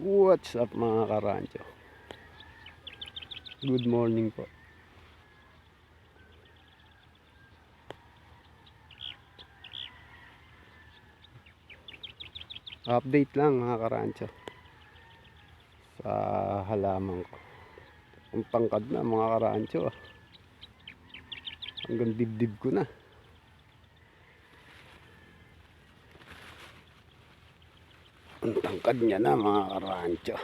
What's up mga karancho? Good morning po. Update lang mga karancho. Sa halaman ko. Ang tangkad na mga karancho. ah. Hanggang dibdib ko na. Ang tangkad niya na mga karancho.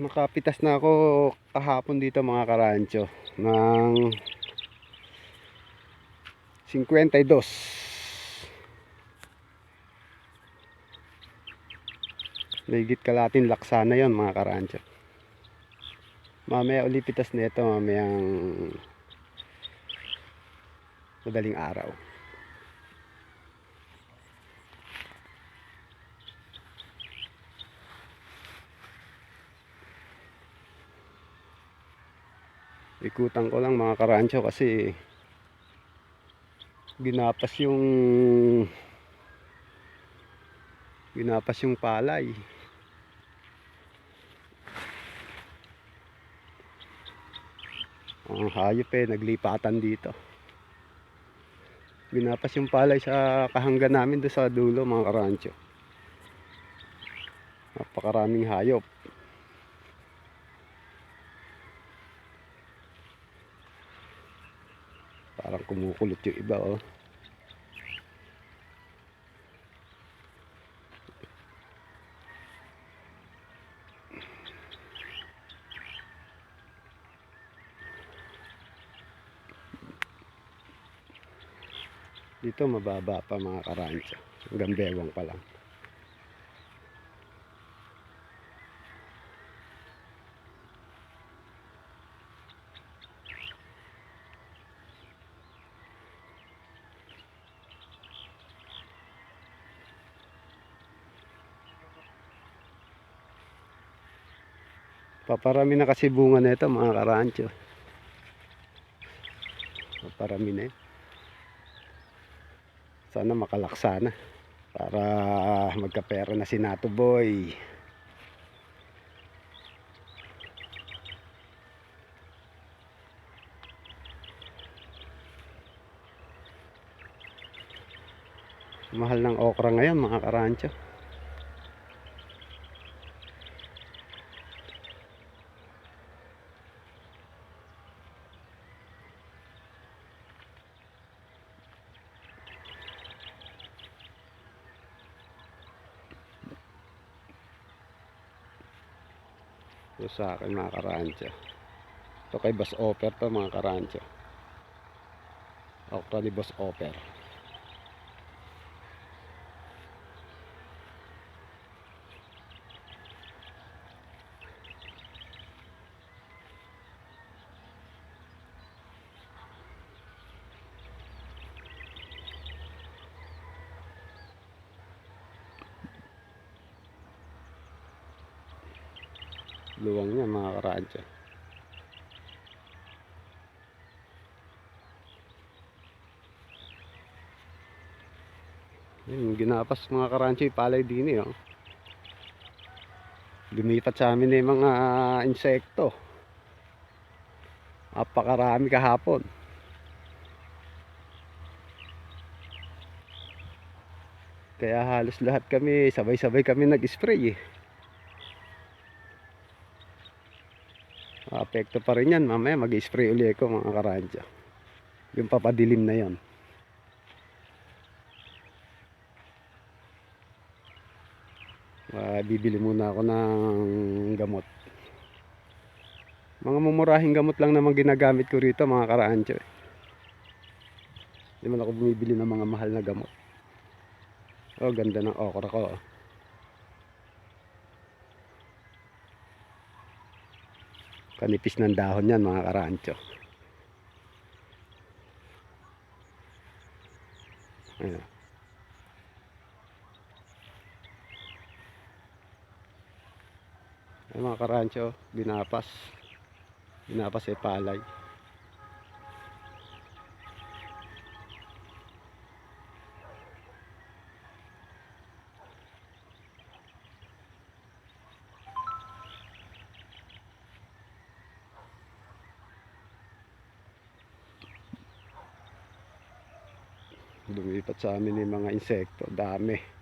Makapitas na ako kahapon dito mga karancho ng 52. Mahigit kalatin laksa na yon mga karancho. Mamaya uli pitas na ito mamayang madaling araw. Ikutan ko lang mga karancho kasi ginapas yung ginapas yung palay. Ang hayop eh, naglipatan dito. Ginapas yung palay sa kahanggan namin doon sa dulo mga karancho. Napakaraming hayop. Parang kumukulot yung iba oh. Dito mababa pa mga karancho. Hanggang bewang pa lang. Paparami na kasi bunga na ito mga karancho. Paparami na eh. Sana makalaksa na. Para magkapera na si Nato Boy. Mahal ng okra ngayon mga karancho. Ito sa akin mga karancho. Ito kay Boss Offer to mga karancho. Okra ni Boss Offer. Luwang niya mga karancho. Yun, ginapas mga yung palay din eh. Oh. Lumipat sa amin yung mga insekto. Napakarami kahapon. Kaya halos lahat kami, sabay-sabay kami nag-spray eh. Apekto pa rin yan. Mamaya mag-spray uli ako mga karadya. Yung papadilim na yon. Ah, bibili muna ako ng gamot. Mga mumurahing gamot lang naman ginagamit ko rito mga karaancho. Eh. Hindi man ako bumibili ng mga mahal na gamot. Oh, ganda ng okra ko. oh. Kanipis ng dahon yan mga karancho. Ayan. Ayan mga karancho, binapas. Binapas ay palay. Lumipat sa amin yung mga insekto, dami.